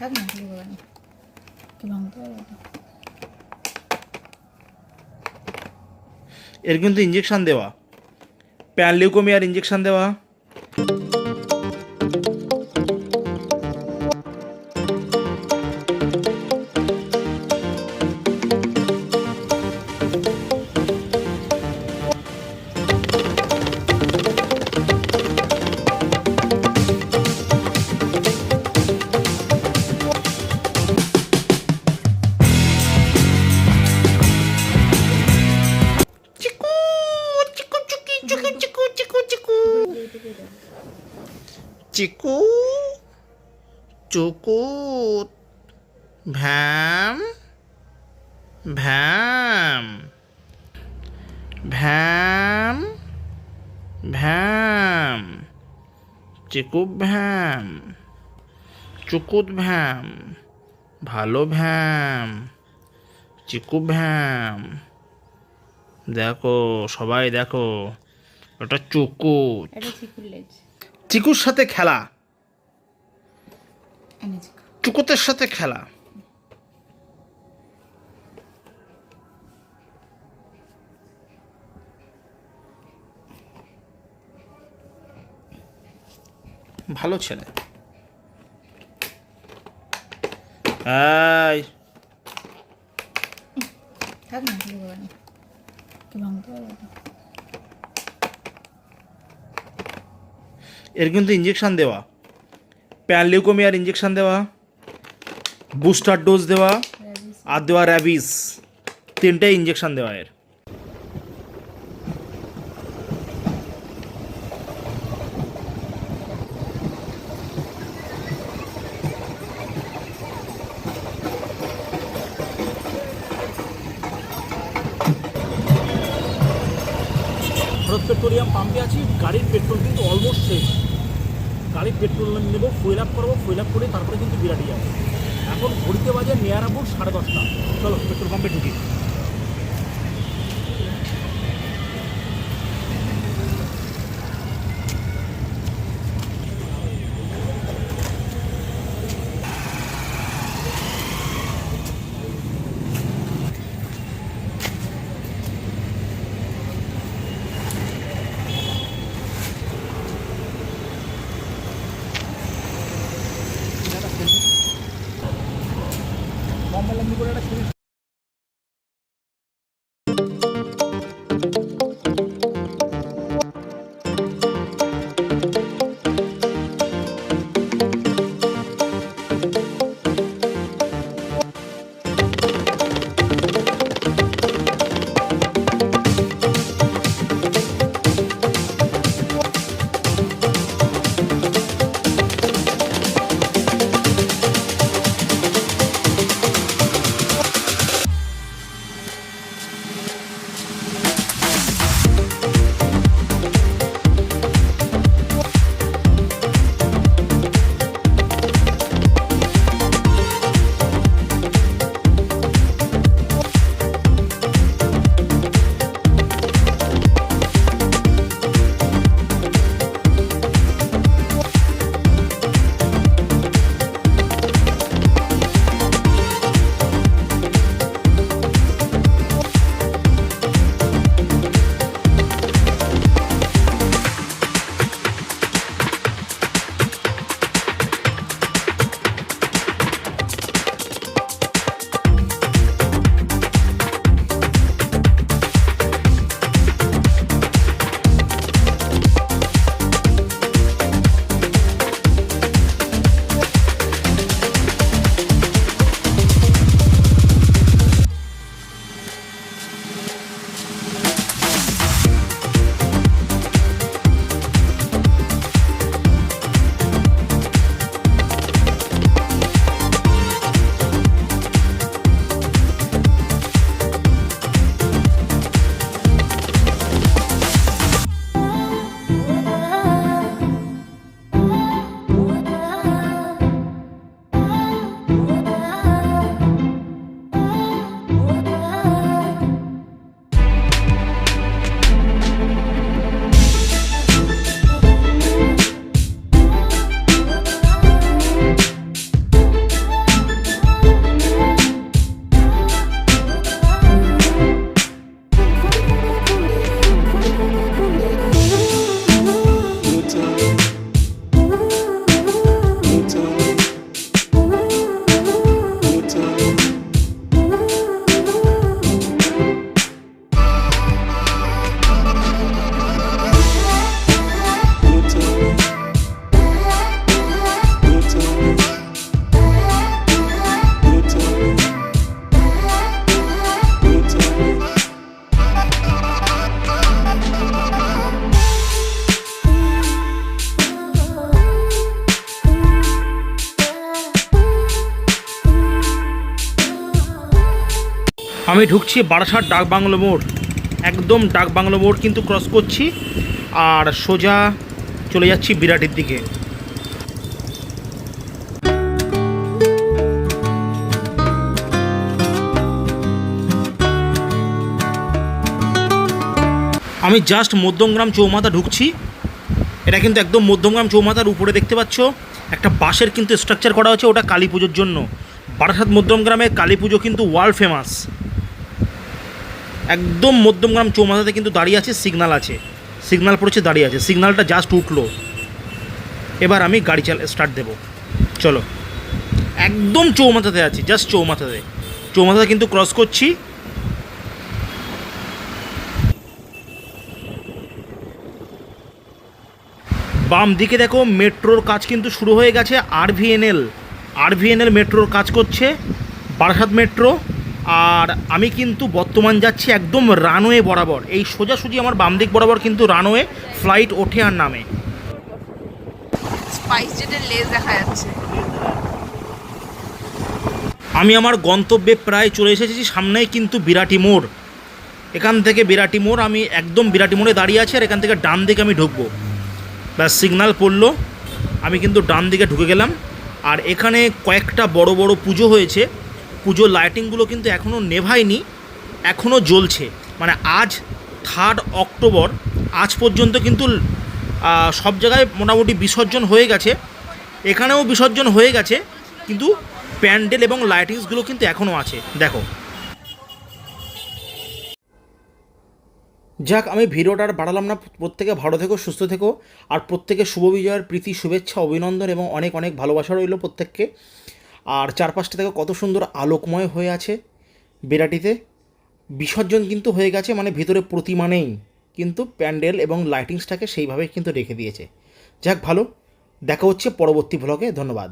থাক না কি হবে না কি ভাঙতে হবে এর কিন্তু ইঞ্জেকশন দেওয়া প্যানলিউকোমিয়ার ইঞ্জেকশন দেওয়া চিকু চুকুত ভ্যাম ভ্যাম ভ্যাম ভ্যাম চিকু ভ্যাম চুকুত ভ্যাম ভালো ভ্যাম চিকু ভ্যাম দেখো, সবাই দেখো ওটা চুকুত। চিকুর সাথে খেলা। চুকুতের সাথে খেলা। ভালো ছেলে। এই। থাক না কি হবে না ভাঙতে হবে তো। এর কিন্তু ইঞ্জেকশান দেওয়া। প্যানলিউকোমিয়ার ইঞ্জেকশান দেওয়া বুস্টার ডোজ দেওয়া, আর দেওয়া র্যাবিস তিনটাই ইঞ্জেকশান দেওয়া এর। ভারত পেট্রোলিয়াম পাম্পে আছি, গাড়ির পেট্রোল কিন্তু অলমোস্ট শেষ গাড়ির পেট্রোল নেব ফুয়েল আপ করব ফুয়েল আপ করে তারপরে কিন্তু বিরাটি যাব এখন ঘড়িতে বাজে নেয়ার আবু সাড়ে দশটা। চলো, পেট্রোল পাম্পে ঢুকি। আমি ঢুকছি বারাসাত ডাক বাংলো মোড়। একদম ডাক বাংলো মোড় কিন্তু ক্রস করছি আর সোজা চলে যাচ্ছি বিরাটের দিকে। আমি জাস্ট মধ্যমগ্রাম চৌমাথা ঢুকছি। এটা কিন্তু একদম মধ্যমগ্রাম চৌমাথার উপরে দেখতে পাচ্ছ। একটা বাঁশের কিন্তু স্ট্রাকচার করা হচ্ছে ওটা কালী পুজোর জন্য। বারাসাত মধ্যমগ্রামে কালী পুজো কিন্তু ওয়ার্ল্ড ফেমাস একদম মধ্যমগ্রাম চৌমাথাতে কিন্তু দাঁড়িয়ে আছে সিগনাল আছে। সিগনাল পড়েছে, দাঁড়িয়ে আছে। সিগনালটা জাস্ট উঠল। এবার আমি গাড়ি চাল স্টার্ট দেবো। চলো। একদম চৌমাথাতে আছি জাস্ট চৌমাথাতে। চৌমাথাতে কিন্তু ক্রস করছি। বাম দিকে দেখো, মেট্রোর কাজ কিন্তু শুরু হয়ে গেছে আরভিএনএল আরভিএনএল মেট্রোর কাজ করছে, বারাসাত মেট্রো। আর আমি কিন্তু বর্তমান যাচ্ছি একদম রানওয়ে বরাবর। এই সোজাসুজি আমার বাম দিক বরাবর কিন্তু রানওয়ে ফ্লাইট ওঠে আর নামে। স্পাইস জেটের লেজ দেখা যাচ্ছে। আমি আমার গন্তব্যে প্রায় চলে এসেছি সামনেই কিন্তু বিরাটি মোড়। এখান থেকে বিরাটি মোড় আমি একদম বিরাটি মোড়ে দাঁড়িয়ে আছি আর এখান থেকে ডান দিকে আমি ঢুকবো। ব্যাস সিগনাল পড়ল আমি কিন্তু ডান দিকে ঢুকে গেলাম। আর এখানে কয়েকটা বড় বড় পুজো হয়েছে। পুজোর লাইটিংগুলো কিন্তু এখনও নেভায়নি এখনও জ্বলছে। মানে আজ থার্ড অক্টোবর আজ পর্যন্ত কিন্তু সব জায়গায় মোটামুটি বিসর্জন হয়ে গেছে। এখানেও বিসর্জন হয়ে গেছে, কিন্তু প্যান্ডেল এবং লাইটিংসগুলো কিন্তু এখনও আছে। দেখো। যাক, আমি ভিডিওটা আর বাড়ালাম না। প্রত্যেকে ভালো থেকো, সুস্থ থেকো। আর প্রত্যেকে শুভ বিজয়ের প্রীতি, শুভেচ্ছা, অভিনন্দন এবং অনেক অনেক ভালোবাসা রইল প্রত্যেককে। আর চারপাশটা থেকে কত সুন্দর আলোকময় হয়ে আছে বেড়াটিতে। বিসর্জন কিন্তু হয়ে গেছে মানে ভিতরে প্রতিমা নেই, কিন্তু প্যান্ডেল এবং লাইটিংসটাকে সেইভাবে কিন্তু রেখে দিয়েছে। যাক ভালো, দেখা হচ্ছে পরবর্তী ভ্লগে ধন্যবাদ।